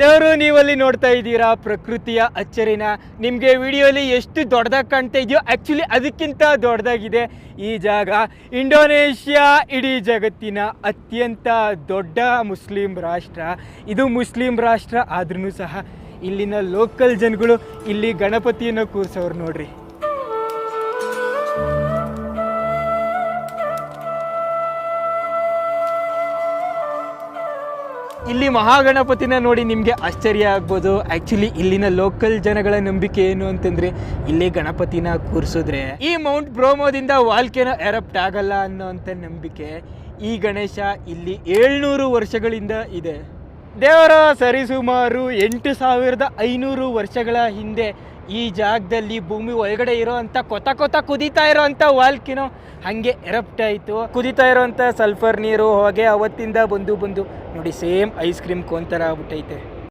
ದೇವರು, ನೀವಲ್ಲಿ ನೋಡ್ತಾ ಇದ್ದೀರಾ ಪ್ರಕೃತಿಯ ಅಚ್ಚರಿನ. ನಿಮಗೆ ವಿಡಿಯೋಲಿ ಎಷ್ಟು ದೊಡ್ಡದಾಗಿ ಕಾಣ್ತಾ ಇದೆಯೋ ಆ್ಯಕ್ಚುಲಿ ಅದಕ್ಕಿಂತ ದೊಡ್ಡದಾಗಿದೆ ಈ ಜಾಗ. ಇಂಡೋನೇಷ್ಯಾ ಇಡೀ ಜಗತ್ತಿನ ಅತ್ಯಂತ ದೊಡ್ಡ ಮುಸ್ಲಿಂ ರಾಷ್ಟ್ರ. ಇದು ಮುಸ್ಲಿಂ ರಾಷ್ಟ್ರ ಆದ್ರೂ ಸಹ ಇಲ್ಲಿನ ಲೋಕಲ್ ಜನಗಳು, ಇಲ್ಲಿ ಗಣಪತಿಯನ್ನು ಕೂರಿಸೋರು ನೋಡ್ರಿ. ಇಲ್ಲಿ ಮಹಾಗಣಪತಿನ ನೋಡಿ ನಿಮಗೆ ಆಶ್ಚರ್ಯ ಆಗ್ಬೋದು. ಆ್ಯಕ್ಚುಲಿ ಇಲ್ಲಿನ ಲೋಕಲ್ ಜನಗಳ ನಂಬಿಕೆ ಏನು ಅಂತಂದರೆ, ಇಲ್ಲಿ ಗಣಪತಿನ ಕೂರಿಸಿದ್ರೆ ಈ ಮೌಂಟ್ ಬ್ರೋಮೋದಿಂದ ವಾಲ್ಕೆನ ಎರಪ್ಟ್ ಆಗಲ್ಲ ಅನ್ನೋಂಥ ನಂಬಿಕೆ ಈ ಗಣೇಶ ಇಲ್ಲಿ ಏಳ್ನೂರು ವರ್ಷಗಳಿಂದ ಇದೆ. ದೇವರ ಸರಿಸುಮಾರು ಎಂಟು ಸಾವಿರದ ಐನೂರು ವರ್ಷಗಳ ಹಿಂದೆ ಈ ಜಾಗದಲ್ಲಿ ಭೂಮಿ ಒಳಗಡೆ ಇರೋವಂಥ ಕೊತ ಕೊತ ಕುದೀತಾ ಇರೋವಂಥ ವಾಲ್ಕಿನೋ ಹಾಗೆ ಎರಪ್ಟ್ ಆಯಿತು. ಕುದೀತಾ ಇರೋವಂಥ ಸಲ್ಫರ್ ನೀರು ಹೊಗೆ ಅವತ್ತಿಂದ ಬಂದು ಬಂದು ನೋಡಿ ಸೇಮ್ ಐಸ್ ಕ್ರೀಮ್ ಕೋನ್ ಥರ ಆಗ್ಬಿಟ್ಟೈತೆ.